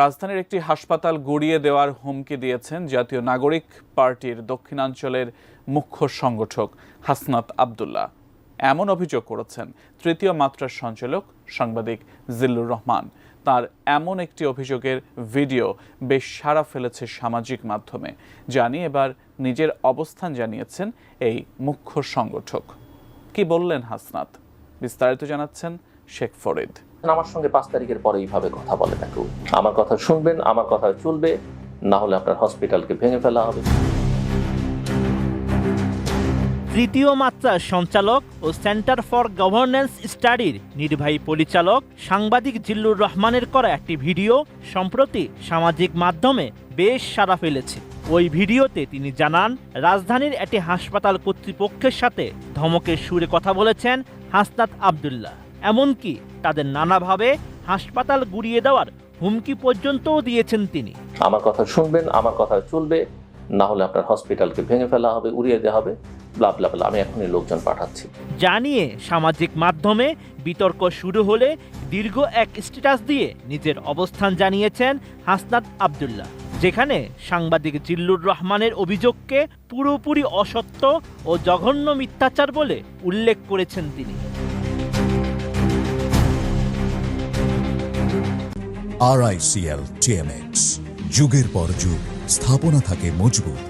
রাজধানীর একটি হাসপাতাল গড়িয়ে দেওয়ার হুমকি দিয়েছেন জাতীয় নাগরিক পার্টির দক্ষিণাঞ্চলের মুখ্য সংগঠক হাসনাত আবদুল্লাহ। এমন অভিযোগ করেছেন তৃতীয় মাত্রার সঞ্চালক সাংবাদিক জিল্লুর রহমান। তার এমন একটি অভিযোগের ভিডিও বেশ সাড়া ফেলেছে সামাজিক মাধ্যমে। জানি এবার নিজের অবস্থান জানিয়েছেন এই মুখ্য সংগঠক। কি বললেন হাসনাত? বিস্তারিত জানাচ্ছেন শেখ ফরিদ। আমার সঙ্গে পাঁচ তারিখের পরে এইভাবে কথা বলে না আমার কথা শুনবেন আমার কথা চলবে না হলে আপনার হসপিটালকে ভেঙে ফেলা হবে। তৃতীয় মাত্রার সঞ্চালক ও সেন্টার ফর গভর্নেন্স স্টাডির নির্বাহী পরিচালক সাংবাদিক জিল্লুর রহমানের করা একটি ভিডিও সম্প্রতি সামাজিক মাধ্যমে বেশ সাড়া ফেলেছে। ওই ভিডিওতে তিনি জানান রাজধানীর একটি হাসপাতাল কর্তৃপক্ষের সাথে ধমকের সুরে কথা বলেছেন হাসনাত আবদুল্লাহ। এমনকি তাদের নানাভাবে হাসপাতাল গুড়িয়ে দেওয়ার হুমকি পর্যন্তও দিয়েছেন তিনি। আমার কথা শুনবেন আমার কথা চলবে না হলে আপনার হসপিটালকে ভেঙে ফেলা হবে উড়িয়ে দেওয়া হবে ব্লা ব্লা ব্লা আমি এখনই লোকজন পাঠাচ্ছি। জানিয়ে সামাজিক মাধ্যমে বিতর্ক শুরু হলে দীর্ঘ এক স্ট্যাটাস দিয়ে নিজের অবস্থান জানিয়েছেন হাসনাত আবদুল্লাহ যেখানে সাংবাদিক জিল্লুর রহমানের অভিযোগকে পুরোপুরি অসত্য ও জঘন্য মিথ্যাচার বলে উল্লেখ করেছেন তিনি। টিএমএক্স যুগের পর যুগ, স্থাপনা থাকে মজবুত।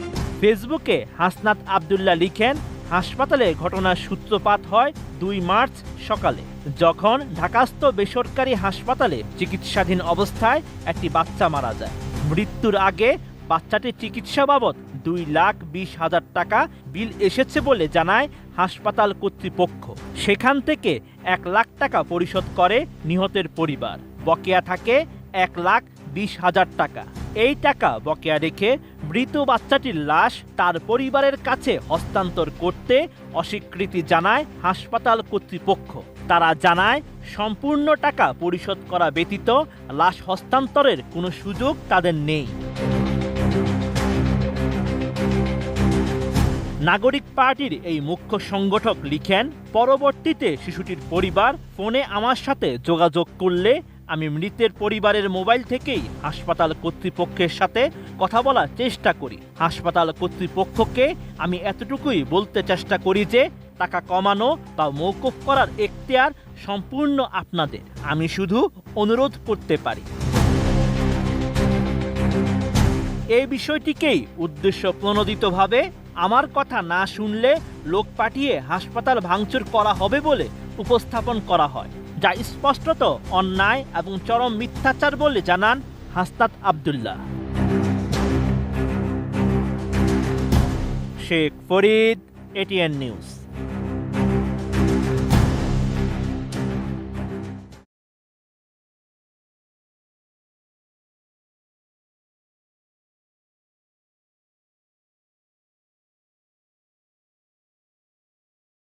ফেসবুকে হাসনাত আবদুল্লাহ লিখেন, হাসপাতালে ঘটনার সূত্রপাত হয় দুই মার্চ সকালে। যখন ঢাকাস্থ বেসরকারি হাসপাতালে চিকিৎসাধীন অবস্থায় একটি বাচ্চা মারা যায়। মৃত্যুর আগে বাচ্চাটির চিকিৎসা বাবদ দুই লাখ বিশ হাজার টাকা বিল এসেছে বলে জানায় হাসপাতাল কর্তৃপক্ষ। সেখান থেকে এক লাখ টাকা পরিশোধ করে নিহতের পরিবার। বকেয়া থাকে এক লাখ বিশ হাজার টাকা। এই টাকা বকেয়া রেখে মৃত বাচ্চাটির লাশ তার পরিবারের কাছে হস্তান্তর করতে অস্বীকৃতি জানায় হাসপাতাল কর্তৃপক্ষ। তারা জানায়, সম্পূর্ণ টাকা পরিশোধ করা ব্যতীত লাশ হস্তান্তরের কোনো সুযোগ তাদের নেই। নাগরিক পার্টির এই মুখ্য সংগঠক লিখেন, পরবর্তীতে শিশুটির পরিবার ফোনে আমার সাথে যোগাযোগ করলে আমি মৃতের পরিবারের মোবাইল থেকেই হাসপাতাল কর্তৃপক্ষের সাথে কথা বলার চেষ্টা করি। হাসপাতাল কর্তৃপক্ষকে আমি এতটুকুই বলতে চেষ্টা করি যে, টাকা কমানো বা মৌকুফ করার এখতিয়ার সম্পূর্ণ আপনাদের। আমি শুধু অনুরোধ করতে পারি। এই বিষয়টিকেই উদ্দেশ্য প্রণোদিতভাবে আমার কথা না শুনলে লোক পাঠিয়ে হাসপাতাল ভাঙচুর করা হবে বলে উপস্থাপন করা হয়। যা স্পষ্টত অন্যায় এবং চরম মিথ্যাচার বলে জানান হাস্তাত Abdullah. Sheikh Farid ATN news